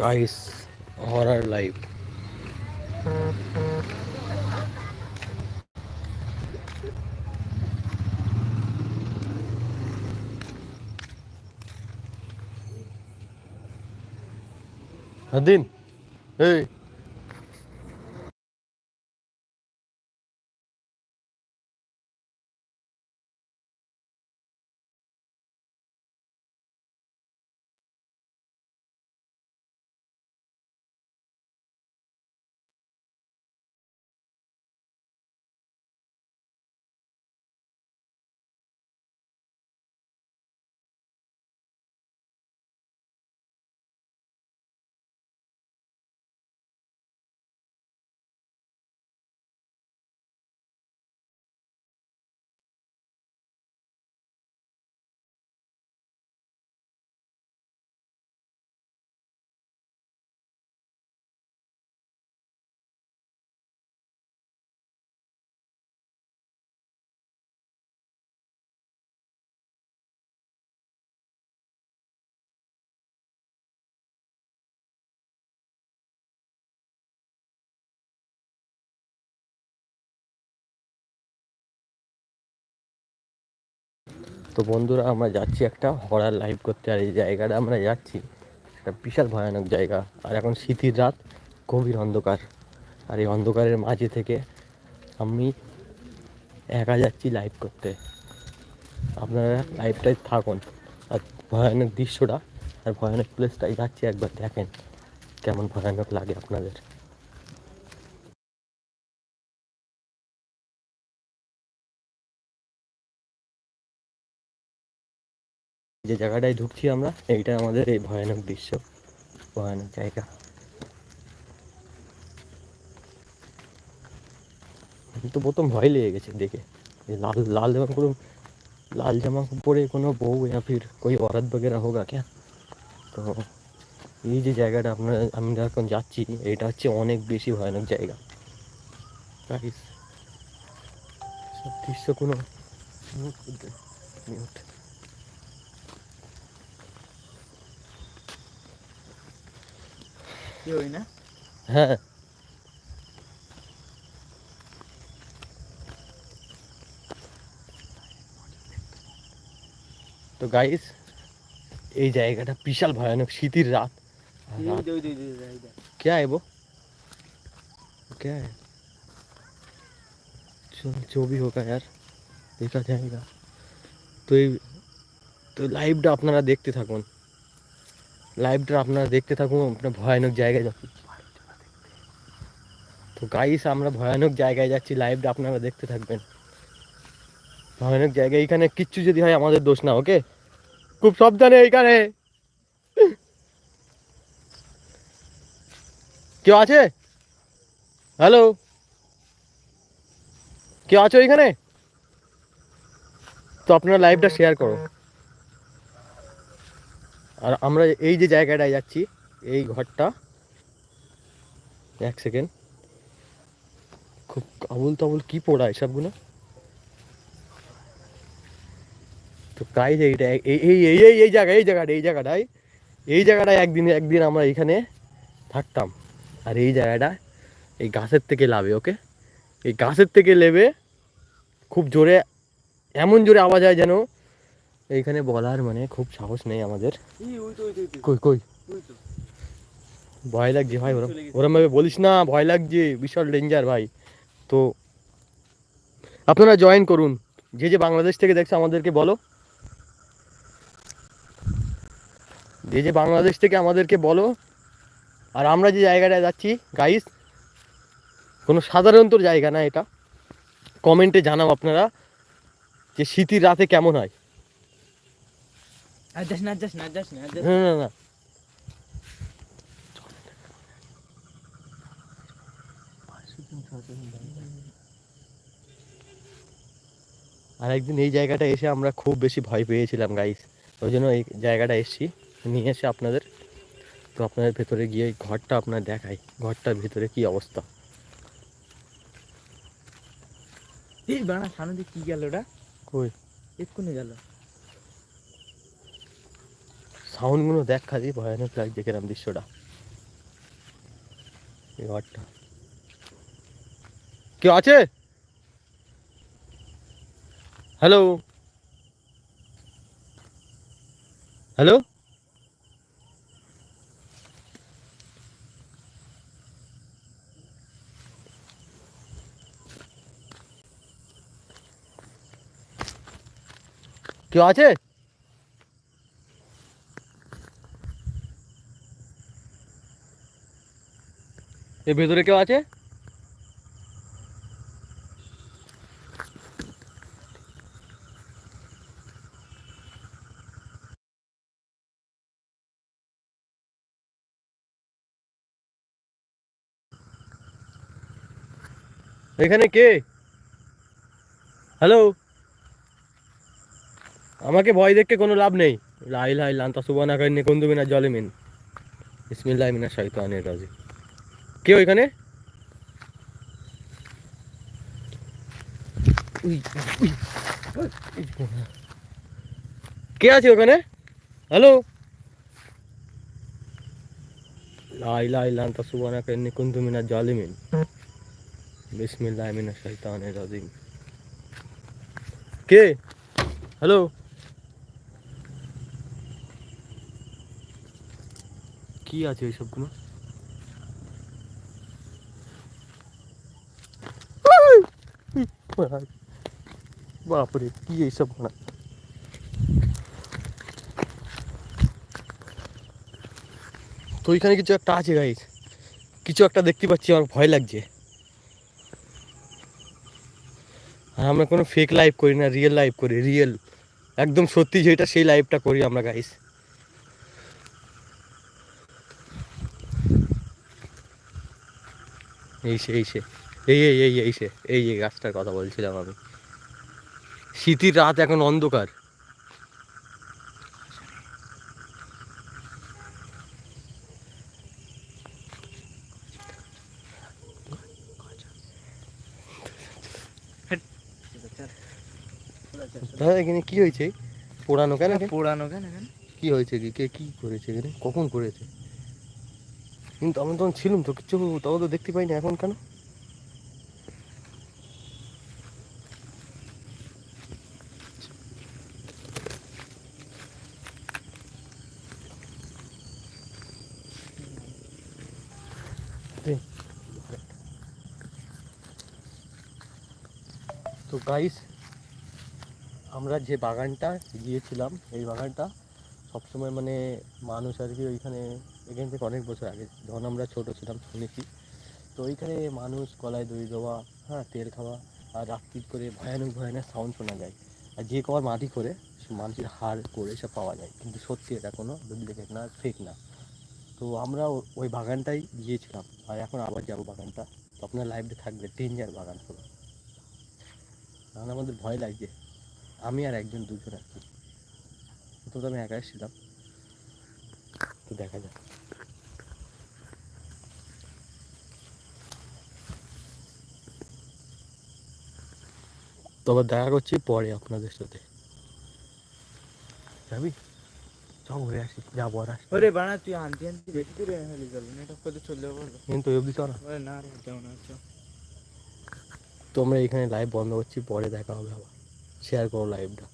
Guys হরার live দিন এই তো বন্ধুরা, আমরা যাচ্ছি একটা হরার লাইভ করতে। আর এই জায়গাটা আমরা যাচ্ছি, একটা বিশাল ভয়ানক জায়গা। আর এখন শীতের রাত, গভীর অন্ধকার। আর এই অন্ধকারের মাঝে থেকে আমি একা যাচ্ছি লাইভ করতে। আপনারা লাইভটাই থাকুন। আর ভয়ানক দৃশ্যটা আর ভয়ানক প্লেসটাই যাচ্ছি একবার দেখেন, কেমন ভয়ানক লাগে আপনাদের। যে জায়গাটায় ঢুকছি আমরা, এইটা আমাদের এই ভয়ানক দৃশ্য। ভয়ানক জায়গা। তো প্রথম ভয় লেগে গেছে দেখে। লাল লাল জামা কোনো লাল জামা পরে কোনো বউ ইয়া ফির কই অরাত বগেরা হোক কে। তো এই যে জায়গাটা আপনারা আমরা এখন যাচ্ছি, এটা হচ্ছে অনেক বেশি ভয়ানক জায়গা। দৃশ্য কোনো মিউট কি হই না হ্যাঁ তো গাইস এই জায়গাটা বিশাল ভয়ানক শীতের রাত আর এই রাত দই দই দই দই দই क्या है वो क्या है चल जो भी होगा यार দেখা যায়গা তো এই তো লাইভটা আপনারা দেখতে থাকুন লাইভটা আপনারা দেখতে থাকুন, আপনার ভয়ানক জায়গায় যাচ্ছি তো গাইস আমরা ভয়ানক জায়গায় যাচ্ছি লাইভটা আপনারা দেখতে থাকবেন। ভয়ানক জায়গায়, এখানে কিচ্ছু যদি হয়, আমাদের দোষ না ওকে খুব সাবধানে এইখানে কেউ আছে? হ্যালো কেউ আছো এখানে তো আপনারা লাইভটা শেয়ার করো। আর আমরা এই যে জায়গাটায় যাচ্ছি, এই ঘরটা, এক সেকেন্ড খুব আবুল তাবুল কি পড়া এসবগুলো? তো যে এইটা এই এই এই এই এই জায়গা এই জায়গাটা, এই জায়গাটায় এই জায়গাটায় একদিন একদিন আমরা এখানে থাকতাম। আর এই জায়গাটা, এই গাছের থেকে লাভে ওকে? এই গাছের থেকে লেবে, খুব জোরে, এমন জোরে আওয়াজ হয় যেন এইখানে বলার মানে খুব সাহস নেই আমাদের। কই কই? ভয় লাগছে ভাই ওরম চলে গেছে। ওরম ভাবে বলিস না ভয় লাগছে বিশাল ডেঞ্জার ভাই। তো আপনারা জয়েন করুন। যে যে বাংলাদেশ থেকে দেখছে আমাদেরকে বলো। যে যে বাংলাদেশ থেকে আমাদেরকে বলো। আর আমরা যে জায়গাটায় যাচ্ছি গাইস কোনো সাধারণত জায়গা না এটা। কমেন্টে জানাও আপনারা যে শীতের রাতে কেমন হয়। যাস না আর যাস না আর যাস না আর যাস না। না না না আর একদিন এই জায়গাটা এসে আমরা খুব বেশি ভয় পেয়েছিলাম গাইস ওই জন্য এই জায়গাটা এসেছি নিয়ে এসে আপনাদের তো আপনাদের ভেতরে গিয়ে ঘরটা আপনার দেখাই। ঘরটার ভিতরে কি অবস্থা? এই বানা সামনে কি গেল ওটা? কই? এক্ষুনি গেল। সাউন্ডগুলো দেখ খালি ভয়ানক লাগছে কিরম দৃশ্যটা। এই ঘরটা। কেউ আছে? হ্যালো হ্যালো কেউ আছে? এর ভেতরে কেউ আছে? এখানে কে? হ্যালো আমাকে ভয় দেখে কোনো লাভ নেই। লাই লাই লান্তা সুবানা কাইনে কোন তুমি না জলে মিন বিসমিল্লাহ মিনা শয়তানির রাজিম। কে ওইখানে? কে আছে ওখানে? হ্যালো লাই লাই, লান্তা সুবানা কাইনে কোন তুমি না জলে মিন বিসমিল্লাহ মিনা শয়তানির রাজিম। কে? হ্যালো কি আছে ওই সবগুলো বাপরে, কি এইসব ঘোড়া তো ওইখানে কিছু একটা আছে গাইস কিছু একটা দেখতে পাচ্ছি, আমার ভয় লাগছে। আর আমরা কোনো ফেক লাইভ করি না রিয়েল লাইভ করি রিয়েল একদম সত্যি যেটা, সেই লাইভটা করি আমরা গাইস এই সে এই সে। এই এই এই এই সে এই এই গাছটার কথা বলছিলাম আমি। শীতের রাত এখন অন্ধকার। দাদা এখানে কি হয়েছে? পোড়ানো কেন পোড়ানো কেন? কি হয়েছে কি? কে কি করেছে এখানে? কখন করেছে? কিন্তু আমি তখন ছিলাম তো কিছু তখন তো দেখতে পাইনি এখন কেন? তো গাইস আমরা যে বাগানটা গিয়েছিলাম, এই বাগানটা সবসময় মানে মানুষ আর কি ওইখানে, এখান থেকে অনেক বছর আগে, যখন আমরা ছোট ছিলাম শুনেছি তো ওইখানে মানুষ গলায় দই দেওয়া হ্যাঁ তেল খাওয়া আর রাত্রি করে ভয়ানক ভয়ানক সাউন্ড শোনা যায়। আর যে কবার মাটি করে সে মানুষের হাড় করে সব পাওয়া যায়। কিন্তু সত্যি এটা কোনো ডুপ্লিকেট না ফেক না। তো আমরা ওই বাগানটাই গিয়েছিলাম। আর এখন আবার যাব বাগানটা। তো আপনার লাইফে থাকবে ডেঞ্জার বাগান পুরো কারণ আমাদের ভয় লাগছে আমি আর একজন দুজন আর কি। আমি একা এসেছিলাম তো দেখা যাক। তবে দেখা করছি পরে আপনাদের সাথে। যাবি? চ ঘুরে আসি যাব আর আসি ওরে বানা তুই আনতে আনতে বেশি দূরে নেট অফ করে চলে যাব। কিন্তু অবধি চ না। না রে যাও না চল তো আমরা এখানে লাইভ বন্ধ করছি পরে দেখা হবে আবার। শেয়ার করো লাইভটা